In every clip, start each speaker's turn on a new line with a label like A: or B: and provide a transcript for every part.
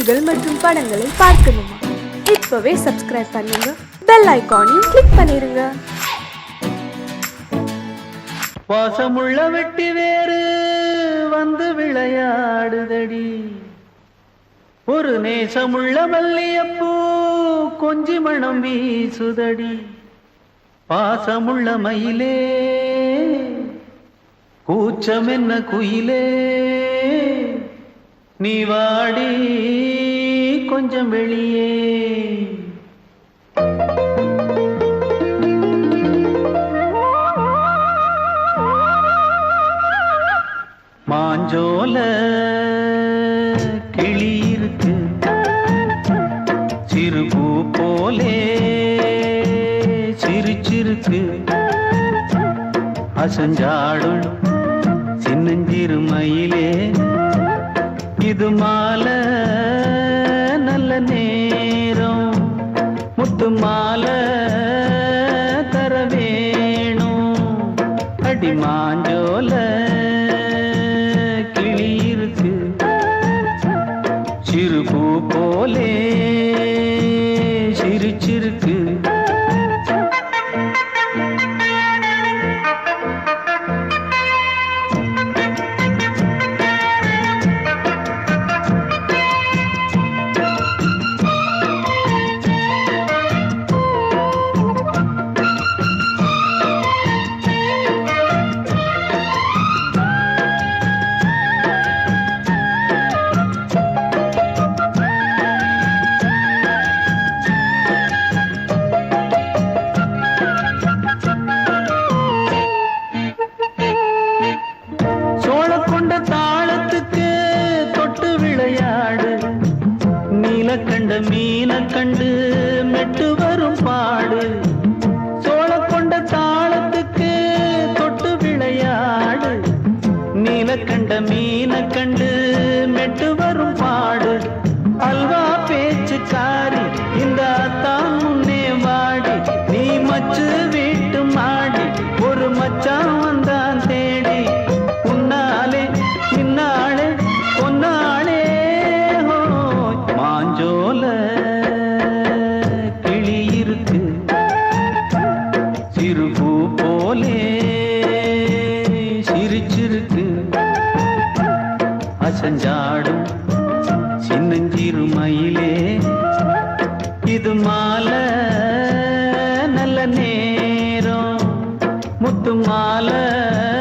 A: செய்திகள் மற்றும் படங்களை பார்க்கணுமா? இப்பவே சப்ஸ்கிரைப் பண்ணுங்க. பெல் ஐகானையும் கிளிக் பண்ணிருங்க.
B: பாசமுள்ள வெட்டி வேறு வந்து விளையாடுதடி. ஒரு நேசமுள்ள மல்லியப்பூ கொஞ்சி மணம் வீசுதடி. பாசமுள்ள மயிலே கூச்சம் என்ன குயிலே நீ வாடி கொஞ்சம் வெளியே. மாஞ்சோல கிளி இருக்கு. சிறு பூ போலே சிரிச்சிருக்கு. அசஞ்சாடும் சின்னஞ்சிறு மயிலே. இது மாலை நல்ல நேரம். முத்து மாலை தர வேணும். அடி மாஞ்சோல கிளி இருக்கு. சிறு பூ போலே கண்ட மீன கண்டு மாலை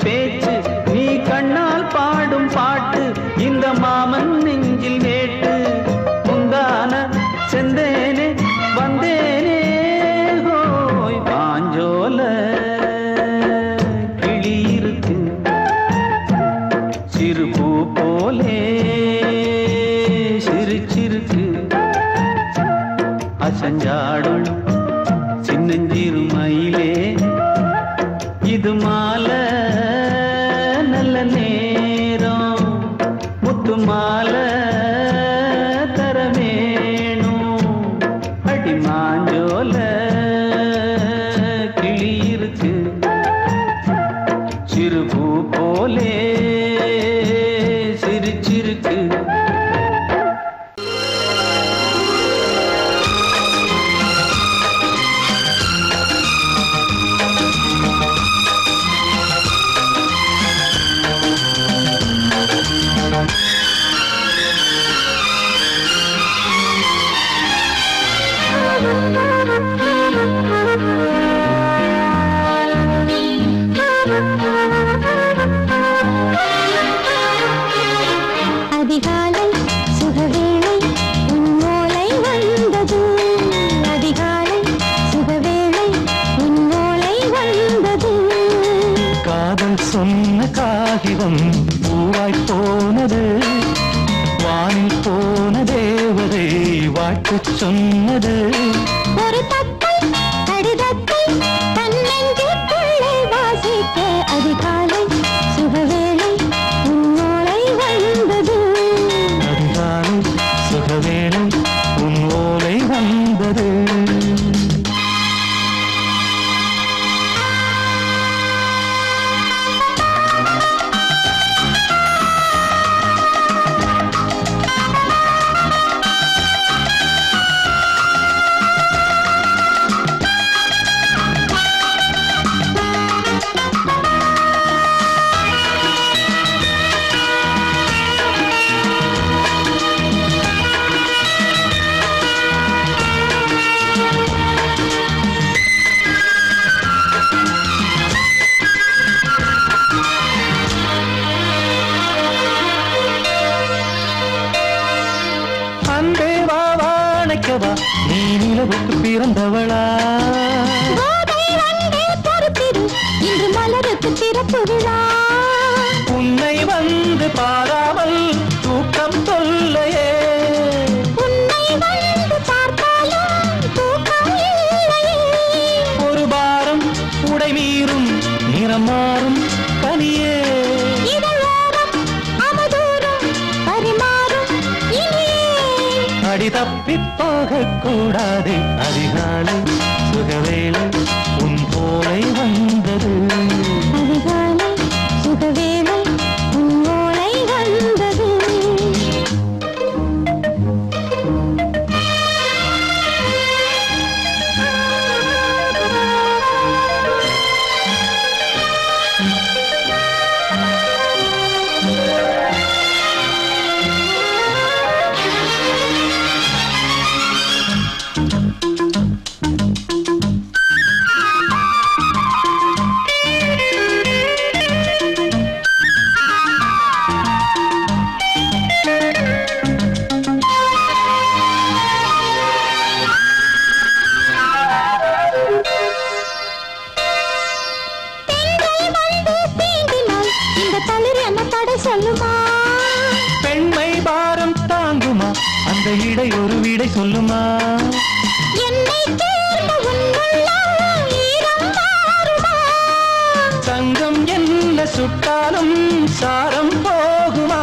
B: பேச்சு. நீ கண்ணால் பாடும் பாட்டு இந்த மாமன் நெஞ்சில் வேட்டு முந்தான செந்தேனே வந்தேனே ஹோய் பாஞ்சோல கிளி இருக்கு சிறு பூ போலே. சிரிச்சிருக்கு அசஞ்சாடும் சின்னஞ்சிறு மயிலே. இது
C: மா இரவுக்கு பிறந்தவளா?
D: இன்று மலருக்கு திறப்பு விழா.
C: போகக்கூடாது. அதிகாலை
D: சொல்லுமா?
C: தங்கம்
D: என்ன
C: சுட்டாலும் சாரம் போகுமா?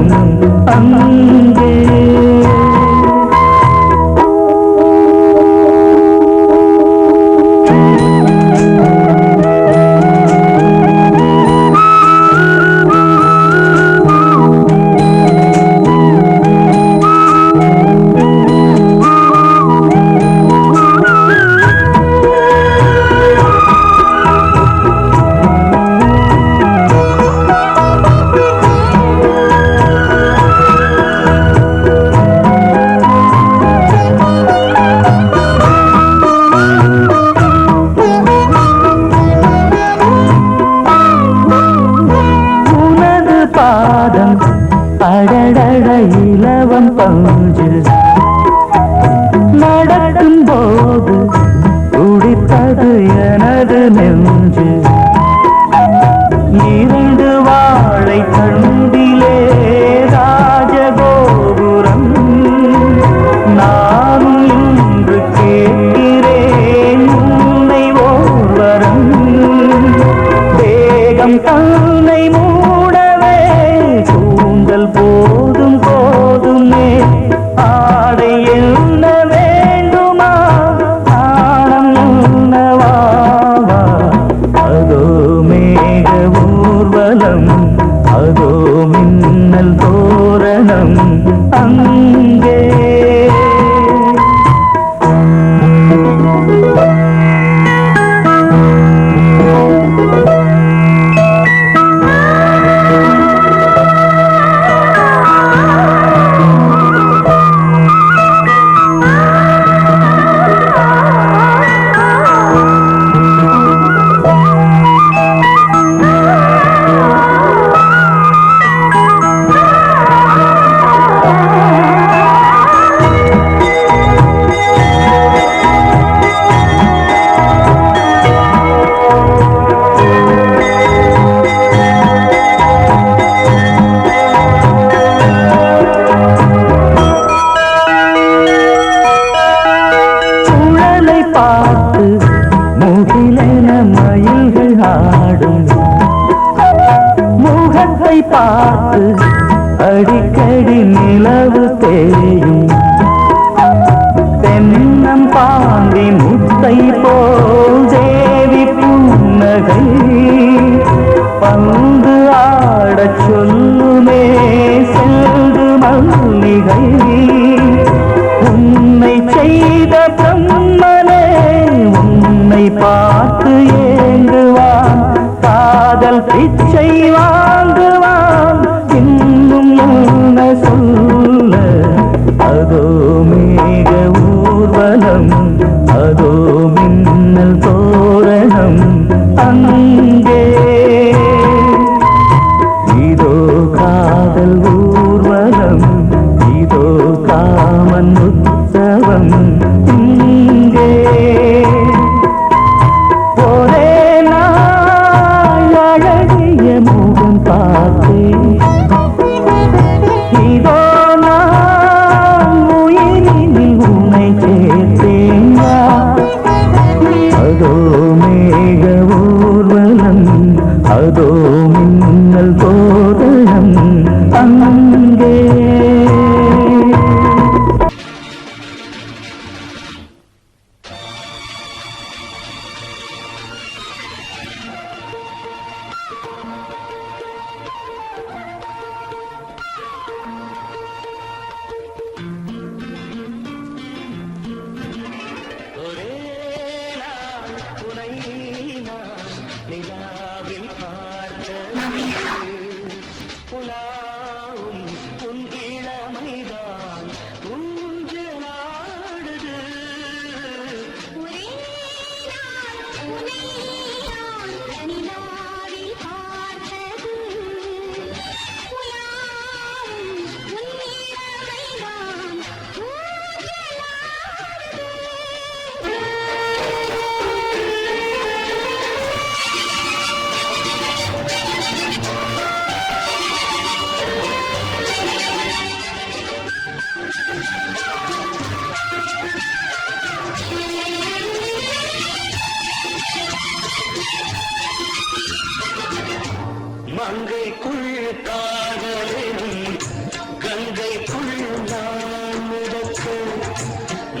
C: అందం எனது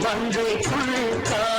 C: மங்கைக்குள் காதலினும்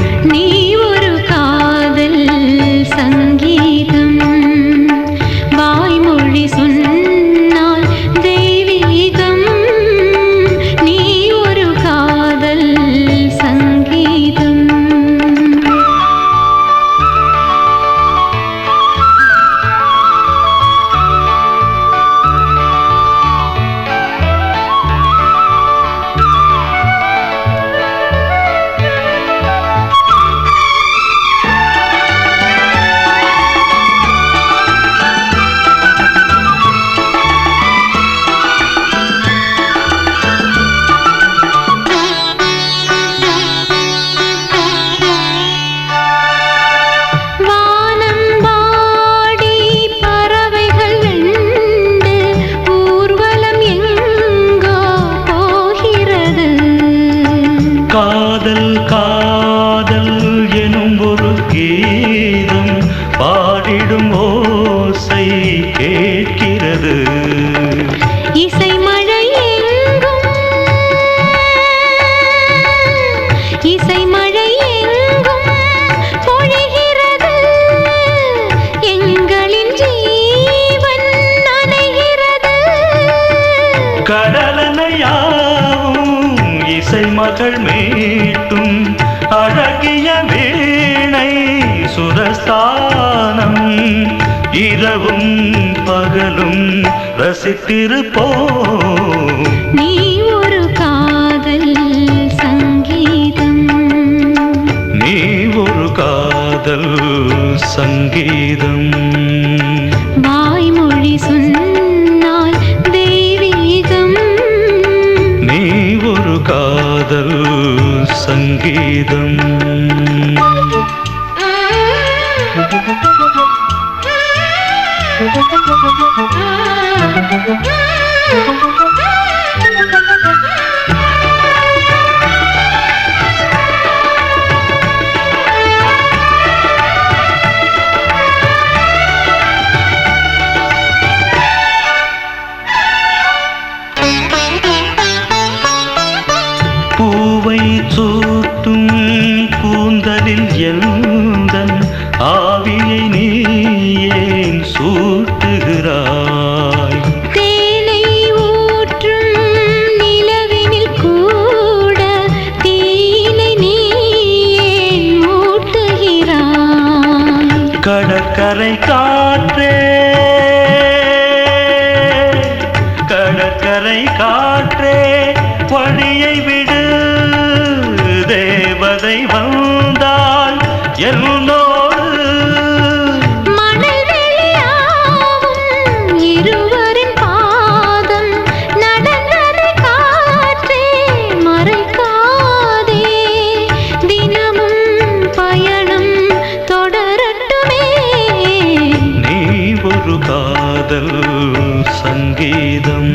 C: காற்றுகள் மீட்டும் அழகிய வீணை சுரஸ்தானம். இரவும் பகலும் ரசித்திருப்போ
D: நீ ஒரு காதல் சங்கீதம்.
C: நீ ஒரு காதல் சங்கீதம்.
D: കാതൽ
C: സംഗീതം Thank you. சங்கீதம்.